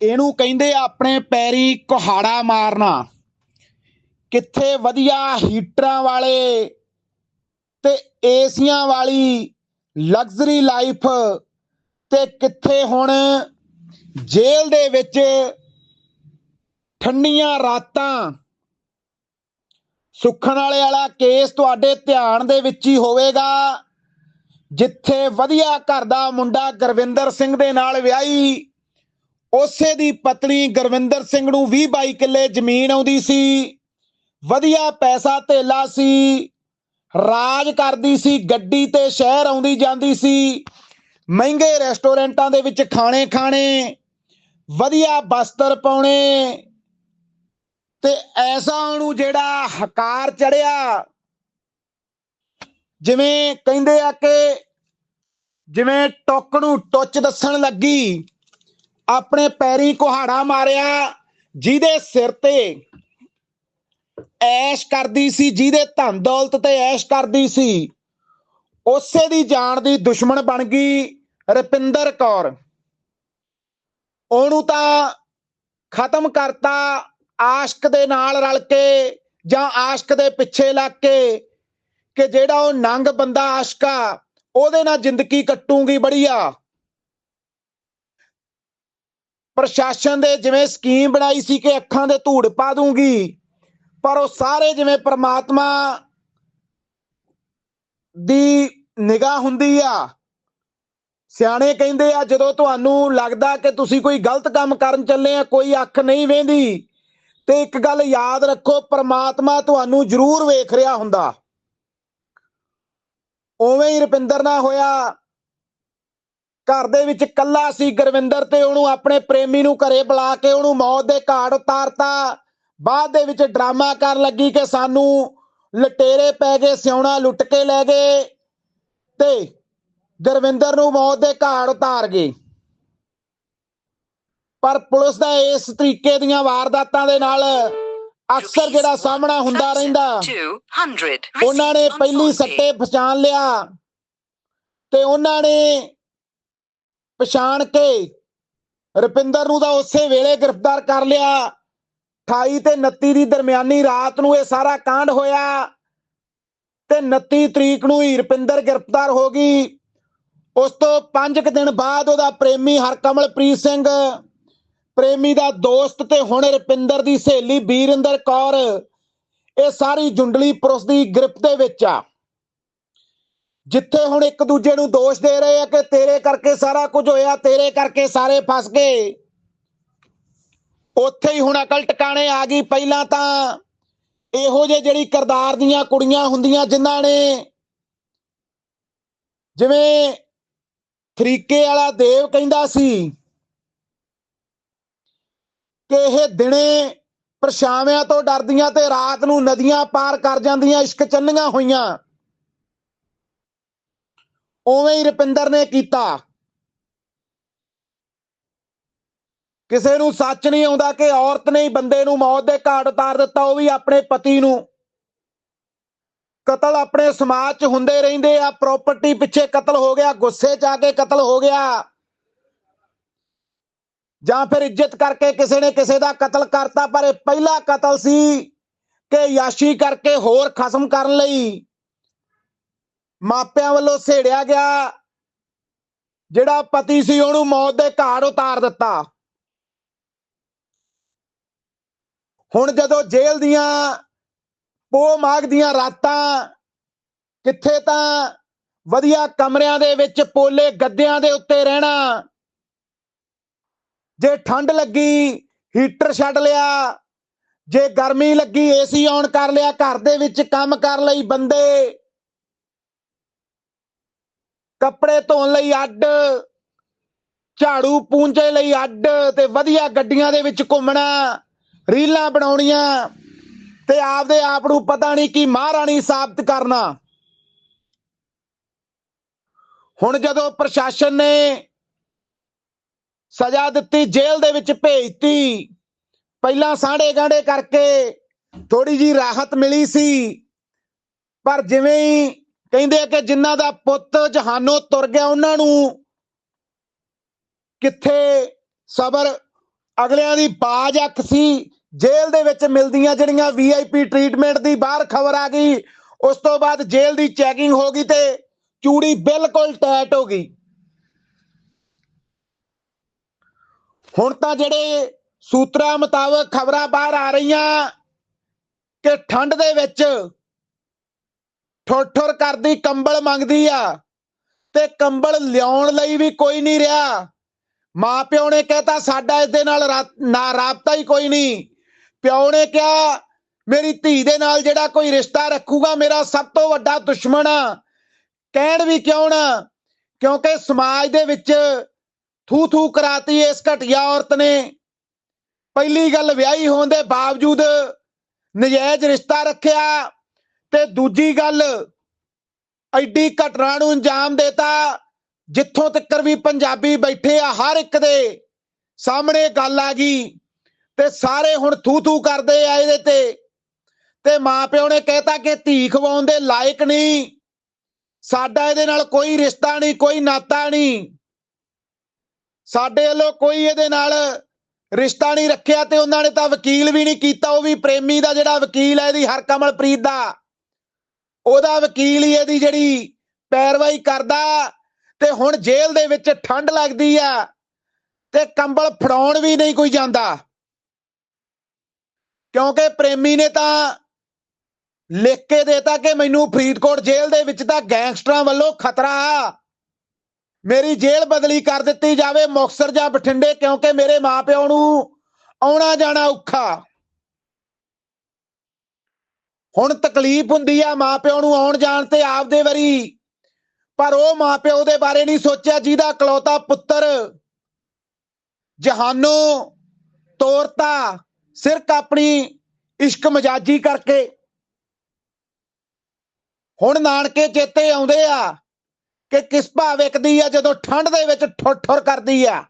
ਇਹਨੂੰ ਕਹਿੰਦੇ ਆਪਣੇ ਪੈਰੀ ਕੁਹਾੜਾ ਮਾਰਨਾ। ਕਿੱਥੇ ਵਧੀਆ ਹੀਟਰਾਂ ਵਾਲੇ ਤੇ ਏਸੀਆਂ ਵਾਲੀ ਲਗਜ਼ਰੀ ਲਾਈਫ ਤੇ ਕਿੱਥੇ ਹੁਣ ਜੇਲ੍ਹ ਦੇ ਵਿੱਚ ਠੰਡੀਆਂ ਰਾਤਾਂ। ਸੁੱਖਣ ਵਾਲੇ ਵਾਲਾ ਕੇਸ ਤੁਹਾਡੇ ਧਿਆਨ ਦੇ ਵਿੱਚ ਹੀ ਹੋਵੇਗਾ। ਜਿੱਥੇ ਵਧੀਆ ਘਰ ਦਾ ਮੁੰਡਾ ਗੁਰਵਿੰਦਰ ਸਿੰਘ ਦੇ ਨਾਲ ਵਿਆਹੀ ਉਸੇ ਦੀ ਪਤਨੀ ਗੁਰਵਿੰਦਰ ਸਿੰਘ ਨੂੰ 20 22 ਕਿੱਲੇ ਜ਼ਮੀਨ ਆਉਂਦੀ ਸੀ, ਵਧੀਆ ਪੈਸਾ ਧੇਲਾ ਸੀ, ਰਾਜ ਕਰਦੀ ਸੀ, ਗੱਡੀ ਤੇ ਸ਼ਹਿਰ ਆਉਂਦੀ ਜਾਂਦੀ ਸੀ, ਮਹਿੰਗੇ ਰੈਸਟੋਰੈਂਟਾਂ ਦੇ ਵਿੱਚ ਖਾਣੇ ਖਾਣੇ, ਵਧੀਆ ਬਸਤਰ ਪਾਉਣੇ, ਤੇ ਐਸਾ ਉਹਨੂੰ ਜਿਹੜਾ ਹਕਾਰ ਚੜਿਆ, ਜਿਵੇਂ ਕਹਿੰਦੇ ਆ ਕਿ ਜਿਵੇਂ ਟੁੱਕ ਨੂੰ ਟੁੱਚ ਦੱਸਣ ਲੱਗੀ। ਆਪਣੇ ਪੈਰੀ ਕੁਹਾੜਾ ਮਾਰਿਆ, ਜਿਹਦੇ ਸਿਰ ਤੇ ਐਸ਼ ਕਰਦੀ ਸੀ, ਜਿਹਦੇ ਧਨ ਦੌਲਤ ਤੇ ਐਸ਼ ਕਰਦੀ ਸੀ, ਉਸੇ ਦੀ ਜਾਨ ਦੀ ਦੁਸ਼ਮਣ ਬਣ ਗਈ ਰਪਿੰਦਰ ਕੌਰ। ਉਹਨੂੰ ਤਾਂ ਖਤਮ ਕਰਤਾ ਆਸ਼ਕ ਦੇ ਨਾਲ ਰਲ ਕੇ ਜਾਂ ਆਸ਼ਕ ਦੇ ਪਿੱਛੇ ਲੱਗ ਕੇ ਕਿ ਜਿਹੜਾ ਉਹ ਨੰਗ ਬੰਦਾ ਆਸ਼ਕਾ, ਉਹਦੇ ਨਾਲ ਜ਼ਿੰਦਗੀ ਕੱਟੂਗੀ, ਬੜੀਆ। ਪ੍ਰਸ਼ਾਸਨ ਦੇ ਜਿਵੇਂ ਸਕੀਮ ਬਣਾਈ ਸੀ ਕਿ ਅੱਖਾਂ ਦੇ ਧੂੜ ਪਾ ਦੂੰਗੀ, ਪਰ ਉਹ ਸਾਰੇ ਜਿਵੇਂ ਪ੍ਰਮਾਤਮਾ ਦੀ ਨਿਗਾਹ ਹੁੰਦੀ ਆ, ਸਿਆਣੇ ਕਹਿੰਦੇ ਆ, ਜਦੋਂ ਤੁਹਾਨੂੰ ਲੱਗਦਾ ਕਿ ਤੁਸੀਂ ਕੋਈ ਗਲਤ ਕੰਮ ਕਰਨ ਚੱਲੇ ਆ, ਕੋਈ ਅੱਖ ਨਹੀਂ ਵੇਂਦੀ, ਤੇ ਇੱਕ ਗੱਲ ਯਾਦ ਰੱਖੋ, ਪ੍ਰਮਾਤਮਾ ਤੁਹਾਨੂੰ ਜ਼ਰੂਰ ਵੇਖ ਰਿਹਾ ਹੁੰਦਾ। ਉਵੇਂ ਹੀ ਰੁਪਿੰਦਰ ਨਾਲ ਹੋਇਆ ਘਰ ਦੇ ਵਿੱਚ ਕੱਲਾ ਸੀ ਗੁਰਵਿੰਦਰ ਤੇ ਉਹਨੂੰ ਆਪਣੇ ਪ੍ਰੇਮੀ ਨੂੰ ਘਰੇ ਬੁਲਾ ਕੇ ਉਹਨੂੰ ਮੌਤ ਦੇ ਘਾਟ ਉਤਾਰਤਾ। ਬਾਅਦ ਦੇ ਵਿੱਚ ਡਰਾਮਾ ਕਰਨ ਲੱਗੀ ਕਿ ਸਾਨੂੰ ਲਟੇਰੇ ਪੈ ਗਏ ਸਿਉਣਾ ਲੁੱਟ ਕੇ ਲੈ ਗਏ ਤੇ ਗੁਰਵਿੰਦਰ ਨੂੰ ਮੌਤ ਦੇ ਘਾਟ ਉਤਾਰ ਗਏ। ਪਰ ਪੁਲਿਸ ਦਾ ਇਸ ਤਰੀਕੇ ਦੀਆਂ ਵਾਰਦਾਤਾਂ ਦੇ ਨਾਲ ਅਕਸਰ ਜਿਹੜਾ ਸਾਹਮਣਾ ਹੁੰਦਾ ਰਹਿੰਦਾ। 200. ਉਹਨਾਂ ਨੇ ਪਹਿਲੀ ਸੱਟੇ ਪਛਾਣ ਲਿਆ ਤੇ ਉਹਨਾਂ ਨੇ ਪਛਾਣ ਕੇ ਰੁਪਿੰਦਰ ਨੂੰ ਤਾਂ ਉਸੇ ਵੇਲੇ ਗ੍ਰਿਫਤਾਰ ਕਰ ਲਿਆ। 28 ਤੇ 29 ਦੀ ਦਰਮਿਆਨੀ ਰਾਤ ਨੂੰ ਇਹ ਸਾਰਾ ਕਾਂਡ ਹੋਇਆ ਤੇ 29 ਤਰੀਕ ਨੂੰ ਹੀ ਰੁਪਿੰਦਰ ਗ੍ਰਿਫਤਾਰ ਹੋ ਗਈ। ਉਸ ਤੋਂ 5 ਕੁ ਦਿਨ ਬਾਅਦ ਉਹਦਾ ਪ੍ਰੇਮੀ ਹਰਕਮਲਪ੍ਰੀਤ ਸਿੰਘ, ਪ੍ਰੇਮੀ ਦਾ ਦੋਸਤ ਤੇ ਹੁਣ ਰੁਪਿੰਦਰ ਦੀ ਸਹੇਲੀ ਬੀਰਿੰਦਰ ਕੌਰ, ਇਹ ਸਾਰੀ ਜੁੰਡਲੀ ਪੁਰਸ ਦੀ ਗ੍ਰਿਫਤ ਦੇ ਵਿੱਚ ਆ। ਜਿੱਥੇ ਹੁਣ ਇੱਕ ਦੂਜੇ ਨੂੰ ਦੋਸ਼ ਦੇ ਰਹੇ ਆ ਕਿ ਤੇਰੇ ਕਰਕੇ ਸਾਰਾ ਕੁਝ ਹੋਇਆ, ਤੇਰੇ ਕਰਕੇ ਸਾਰੇ ਫਸ ਗਏ। ਉੱਥੇ ਹੀ ਹੁਣ ਅਕਲ ਟਿਕਾਣੇ ਆ ਗਈ। ਪਹਿਲਾਂ ਤਾਂ ਇਹੋ ਜਿਹੇ ਜਿਹੜੀ ਕਰਦਾਰ ਦੀਆਂ ਕੁੜੀਆਂ ਹੁੰਦੀਆਂ, ਜਿਨ੍ਹਾਂ ਨੇ ਜਿਵੇਂ ਫਰੀਕੇ ਵਾਲਾ ਦੇਵ ਕਹਿੰਦਾ ਸੀ ਕਿ ਇਹ ਦਿਨੇ ਪਰਛਾਵਿਆਂ ਤੋਂ ਡਰਦੀਆਂ ਤੇ ਰਾਤ ਨੂੰ ਨਦੀਆਂ ਪਾਰ ਕਰ ਜਾਂਦੀਆਂ, ਇਸ਼ਕ ਚੰਨੀਆਂ ਹੋਈਆਂ। ਉਵੇਂ ਹੀ ਰੁਪਿੰਦਰ ਨੇ ਕੀਤਾ। ਕਿਸੇ ਨੂੰ ਸੱਚ ਨਹੀਂ ਆਉਂਦਾ ਕਿ ਔਰਤ ਨੇ ਹੀ ਬੰਦੇ ਨੂੰ ਮੌਤ ਦੇ ਘਾਟ ਉਤਾਰ ਦਿੱਤਾ, ਉਹ ਵੀ ਆਪਣੇ ਪਤੀ ਨੂੰ। ਕਤਲ ਆਪਣੇ ਸਮਾਜ 'ਚ ਹੁੰਦੇ ਰਹਿੰਦੇ ਆ ਪ੍ਰਾਪਰਟੀ ਪਿੱਛੇ ਕਤਲ ਹੋ ਗਿਆ, ਗੁੱਸੇ 'ਚ ਆ ਕੇ ਕਤਲ ਹੋ ਗਿਆ। ਜਾਂ ਫਿਰ ਇੱਜ਼ਤ ਕਰਕੇ ਕਿਸੇ ਨੇ ਕਿਸੇ ਦਾ ਕਤਲ ਕਰਤਾ, ਪਰ ਇਹ ਪਹਿਲਾ ਕਤਲ ਸੀ ਕਿ ਯਾਸ਼ੀ ਕਰਕੇ ਹੋਰ ਖਸਮ ਕਰਨ ਲਈ। ਮਾਪਿਆਂ ਵੱਲੋਂ ਸੇੜਿਆ ਗਿਆ, ਜਿਹੜਾ ਪਤੀ ਸੀ ਉਹਨੂੰ ਮੌਤ ਦੇ ਘਾਟ ਉਤਾਰ ਦਿੱਤਾ। ਹੁਣ ਜਦੋਂ ਜੇਲ੍ਹ ਦੀਆਂ ਪੋ ਮਾਗ ਦੀਆਂ ਰਾਤਾਂ ਕਿੱਥੇ ਤਾਂ ਵਧੀਆ ਕਮਰਿਆਂ ਦੇ ਵਿੱਚ ਪੋਲੇ ਗੱਦਿਆਂ ਦੇ ਉੱਤੇ ਰਹਿਣਾ, ਜੇ ਠੰਡ ਲੱਗੀ, ਹੀਟਰ ਛੱਡ ਲਿਆ, ਜੇ ਗਰਮੀ ਲੱਗੀ, ਏਸੀ ਔਨ ਕਰ ਲਿਆ, ਘਰ ਦੇ ਵਿੱਚ ਕੰਮ ਕਰ ਲਈ ਬੰਦੇ ਕੱਪੜੇ ਧੋਣ ਲਈ ਅੱਡ, ਝਾੜੂ ਪੂੰਝੇ ਲਈ ਅੱਡ ਤੇ ਵਧੀਆ ਗੱਡੀਆਂ ਦੇ ਵਿੱਚ ਘੁੰਮਣਾ, ਰੀਲਾਂ ਬਣਾਉਣੀਆਂ ਤੇ ਆਪਦੇ ਆਪ ਨੂੰ ਪਤਾ ਨਹੀਂ ਕੀ ਮਹਾਰਾਣੀ ਸਾਬਤ ਕਰਨਾ। ਹੁਣ ਜਦੋਂ ਪ੍ਰਸ਼ਾਸਨ ਨੇ ਸਜ਼ਾ ਦਿੱਤੀ, ਜੇਲ੍ਹ ਦੇ ਵਿੱਚ ਭੇਜਤੀ, ਪਹਿਲਾਂ ਸਾੜੇ ਗਾਂਡੇ ਕਰਕੇ ਥੋੜੀ ਜੀ ਰਾਹਤ ਮਿਲੀ ਸੀ, ਪਰ ਜਿਵੇਂ ਹੀ ਕਹਿੰਦੇ ਕਿ ਜਿਨ੍ਹਾਂ ਦਾ ਪੁੱਤ ਜਹਾਨੋਂ ਤੁਰ ਗਿਆ, ਉਹਨਾਂ ਨੂੰ ਕਿੱਥੇ ਸਬਰ? ਅਗਲਿਆਂ ਦੀ ਬਾਜ ਅੱਖ ਸੀ, ਜੇਲ੍ਹ ਦੇ ਵਿੱਚ ਮਿਲਦੀਆਂ ਜਿਹੜੀਆਂ ਵੀਆਈਪੀ ਟ੍ਰੀਟਮੈਂਟ ਦੀ ਬਾਹਰ ਖਬਰ ਆ ਗਈ, ਉਸ ਤੋਂ ਬਾਅਦ ਜੇਲ੍ਹ ਦੀ ਚੈਕਿੰਗ ਹੋ ਗਈ ਤੇ ਚੂੜੀ ਬਿਲਕੁਲ ਟੈਟ ਹੋ ਗਈ। ਹੁਣ ਤਾਂ ਜਿਹੜੇ ਸੂਤਰਾਂ ਮੁਤਾਬਕ ਖਬਰਾਂ ਬਾਹਰ ਆ ਰਹੀਆਂ ਕਿ ਠੰਡ ਦੇ ਵਿੱਚ ਠੁਰ ਠੁਰ ਕਰਦੀ, ਕੰਬਲ ਮੰਗਦੀ ਆ। ਤੇ ਕੰਬਲ ਲਿਆਉਣ ਲਈ ਵੀ ਕੋਈ ਨਹੀਂ ਰਿਹਾ। ਮਾਂ ਪਿਓ ਨੇ ਕਹਿਤਾ, ਸਾਡਾ ਇਸ ਦੇ ਨਾਲ ਰਾ- ਨਾ ਰਾਬਤਾ ਹੀ ਕੋਈ ਨਹੀਂ। ਪਿਓ ਨੇ ਕਿਹਾ, ਮੇਰੀ ਧੀ ਦੇ ਨਾਲ ਜਿਹੜਾ ਕੋਈ ਰਿਸ਼ਤਾ ਰੱਖੂਗਾ, ਮੇਰਾ ਸਭ ਤੋਂ ਵੱਡਾ ਦੁਸ਼ਮਣ ਆ। ਕਹਿਣ ਵੀ ਕਿਉਂ ਨਾ? ਕਿਉਂਕਿ ਸਮਾਜ ਦੇ ਵਿੱਚ ਥੂ ਥੂ ਕਰਾਤੀ ਇਸ ਘਟਿਆ ਔਰਤ ਨੇ। ਪਹਿਲੀ ਗੱਲ ਵਿਆਹੀ ਹੋਣ ਦੇ ਬਾਵਜੂਦ ਨਜਾਇਜ਼ ਰਿਸ਼ਤਾ ਰੱਖਿਆ। ਤੇ ਦੂਜੀ ਗੱਲ, ਐਡੀ ਘਟਨਾ ਨੂੰ ਅੰਜਾਮ ਦੇਤਾ, ਜਿੱਥੋਂ ਤੱਕ ਵੀ ਪੰਜਾਬੀ ਬੈਠੇ ਆ ਹਰ ਇੱਕ ਦੇ ਸਾਹਮਣੇ ਗੱਲ ਆ ਗਈ ਤੇ ਸਾਰੇ ਹੁਣ ਥੂ ਥੂ ਕਰਦੇ ਆ ਇਹਦੇ ਤੇ। ਤੇ ਮਾਪਿਓ ਨੇ ਕਹਿਤਾ ਕਿ ਧੀ ਖਵਾਉਣ ਦੇ ਲਾਇਕ ਨਹੀਂ। ਸਾਡਾ ਇਹਦੇ ਨਾਲ ਕੋਈ ਰਿਸ਼ਤਾ ਨਹੀਂ, ਕੋਈ ਨਾਤਾ ਨਹੀਂ। ਸਾਡੇ ਵੱਲੋਂ ਕੋਈ ਇਹਦੇ ਨਾਲ ਰਿਸ਼ਤਾ ਨਹੀਂ ਰੱਖਿਆ ਤੇ ਉਹਨਾਂ ਨੇ ਤਾਂ ਵਕੀਲ ਵੀ ਨਹੀਂ ਕੀਤਾ, ਉਹ ਵੀ ਪ੍ਰੇਮੀ ਦਾ ਜਿਹੜਾ ਵਕੀਲ ਹੈ ਇਹਦੀ ਹਰਕਮਲਪ੍ਰੀਤ ਦਾ। ਉਹਦਾ ਵਕੀਲ ਹੀ ਇਹਦੀ ਜਿਹੜੀ ਪੈਰਵਾਈ ਕਰਦਾ ਤੇ ਹੁਣ ਜੇਲ੍ਹ ਦੇ ਵਿੱਚ ਠੰਡ ਲੱਗਦੀ ਆ ਤੇ ਕੰਬਲ ਫੜਾਉਣ ਵੀ ਨਹੀਂ ਕੋਈ ਜਾਂਦਾ। ਕਿਉਂਕਿ ਪ੍ਰੇਮੀ ਨੇ ਤਾਂ ਲਿਖ ਕੇ ਦੇਤਾ ਕਿ ਮੈਨੂੰ ਫਰੀਦਕੋਟ ਜੇਲ੍ਹ ਦੇ ਵਿੱਚ ਤਾਂ ਗੈਂਗਸਟਰਾਂ ਵੱਲੋਂ ਖਤਰਾ ਆ। ਮੇਰੀ ਜੇਲ੍ਹ ਬਦਲੀ ਕਰ ਦਿੱਤੀ ਜਾਵੇ ਮੁਕਤਸਰ ਜਾਂ ਬਠਿੰਡੇ ਕਿਉਂਕਿ ਮੇਰੇ ਮਾਪਿਓ ਨੂੰ ਆਉਣਾ ਜਾਣਾ ਔਖਾ। ਹੁਣ ਤਕਲੀਫ ਹੁੰਦੀ ਆ, ਮਾਪਿਓ ਨੂੰ ਆਉਣ ਜਾਣ ਤੇ ਆਪਦੇ ਵਾਰੀ। ਪਰ ਉਹ ਮਾਪਿਓ ਦੇ ਬਾਰੇ ਨਹੀਂ ਸੋਚਿਆ, ਜਿਹਦਾ ਕਲੌਤਾ ਪੁੱਤਰ ਜਹਾਨੋਂ ਤੋਰਤਾ, ਸਿਰਕ ਆਪਣੀ ਇਸ਼ਕ ਮਜਾਜੀ ਕਰਕੇ। ਹੁਣ ਨਾਨਕੇ ਚੇਤੇ ਆਉਂਦੇ ਆ ਕਿ ਕਿਸ ਭਾ ਵਿਕਦੀ ਆ ਜਦੋਂ ਠੰਡ ਦੇ ਵਿੱਚ ਠੁਰ ਠੁਰ ਕਰਦੀ ਆ।